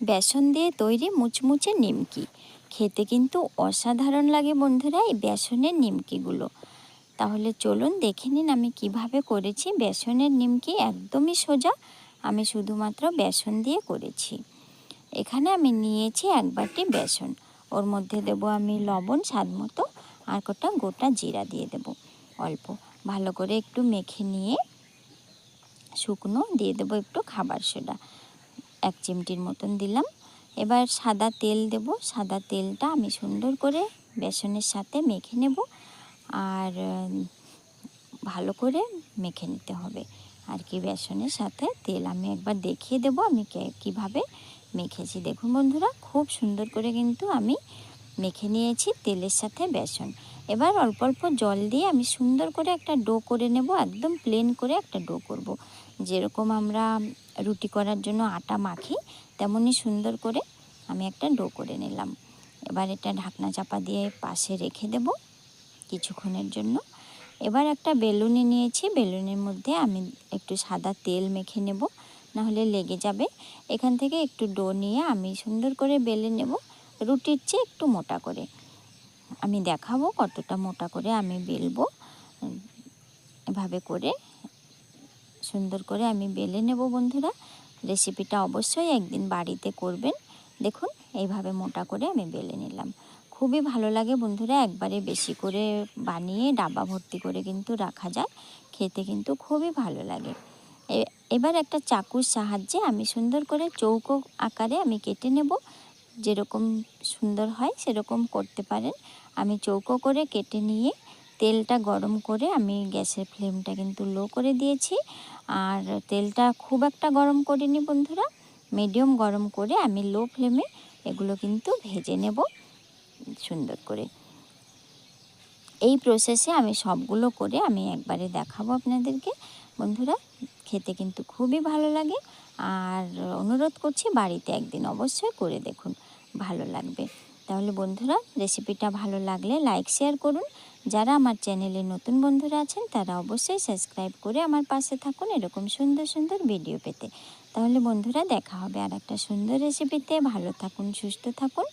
বেসন দিয়ে তৈরি মুচমুচে নিমকি। খেতে কিন্তু অসাধারণ লাগে বন্ধুরা এই বেসনের নিমকিগুলো। তাহলে চলুন দেখে নিন আমি কীভাবে করেছি বেসনের নিমকি একদমই সোজা। আমি শুধুমাত্র বেসন দিয়ে করেছি। এখানে আমি নিয়েছি এক বাটি বেসন। ওর মধ্যে দেব আমি লবণ স্বাদ মতো আর কটা গোটা জিরা দিয়ে দেব। অল্প। ভালো করে একটু মেখে নিয়ে শুকনো দিয়ে দেবো একটু খাবার সোডা। এক চিমটির মতন দিলাম। এবার সাদা তেল দেব। সাদা তেলটা আমি সুন্দর করে বেসনের সাথে মেখে নেব। আর, ভালো করে মেখে নিতে হবে। আর কি বেসনের সাথে তেল আমি একবার দেখিয়ে দেব আমি কীভাবে মেখেছি। দেখুন বন্ধুরা, খুব সুন্দর করে কিন্তু আমি মেখে নিয়েছি তেলের সাথে বেসন। এবার অল্প অল্প জল দিয়ে আমি সুন্দর করে একটা ডো করে নেব, একদম প্লেন করে একটা ডো করব। যেরকম আমরা রুটি করার জন্য আটা মাখি, তেমনই সুন্দর করে আমি একটা ডো করে নিলাম। এবার এটা ঢাকনা চাপা দিয়ে পাশে রেখে দেব কিছুক্ষণের জন্য। এবার একটা বেলুনি নিয়েছি, বেলুনের মধ্যে আমি একটু সাদা তেল মেখে নেব, নাহলে লেগে যাবে। এখান থেকে একটু ডো নিয়ে আমি সুন্দর করে বেলে নেব। রুটির চেয়ে একটু মোটা করে। আমি দেখাবো কতটা মোটা করে আমি বেলবো। এভাবে করে সুন্দর করে আমি বেলে নেব বন্ধুরা। রেসিপিটা অবশ্যই একদিন বাড়িতে করবেন। দেখুন, এইভাবে মোটা করে আমি বেলে নিলাম। খুবই ভালো লাগে বন্ধুরা, একবারে বেশি করে বানিয়ে ডাবা ভর্তি করে কিন্তু রাখা যায়। খেতে কিন্তু খুবই ভালো লাগে। এবার একটা চাকুর সাহায্যে আমি সুন্দর করে চৌকো আকারে আমি কেটে নেব। যেরকম সুন্দর হয়, সেরকম করতে পারেন। আমি চৌকো করে কেটে নিয়ে তেলটা গরম করে আমি গ্যাসের ফ্লেমটা কিন্তু লো করে দিয়েছি। আর তেলটা খুব একটা গরম করিনি বন্ধুরা, মিডিয়াম গরম করে আমি লো ফ্লেমে এগুলো কিন্তু ভেজে নেব সুন্দর করে। এই প্রসেসে আমি সবগুলো করে আমি একবারে দেখাবো আপনাদেরকে। বন্ধুরা, খেতে কিন্তু খুবই ভালো লাগে। আর অনুরোধ করছি বাড়িতে একদিন অবশ্যই করে দেখুন। ভালো লাগবে। তাহলে বন্ধুরা রেসিপিটা ভালো লাগলে লাইক শেয়ার করুন। যারা আমার চ্যানেলে নতুন বন্ধুরা আছেন, তারা অবশ্যই সাবস্ক্রাইব করে আমার পাশে থাকুন এরকম সুন্দর সুন্দর ভিডিও পেতে। তাহলে বন্ধুরা, দেখা হবে আর একটা সুন্দর রেসিপিতে ভালো থাকুন, সুস্থ থাকুন।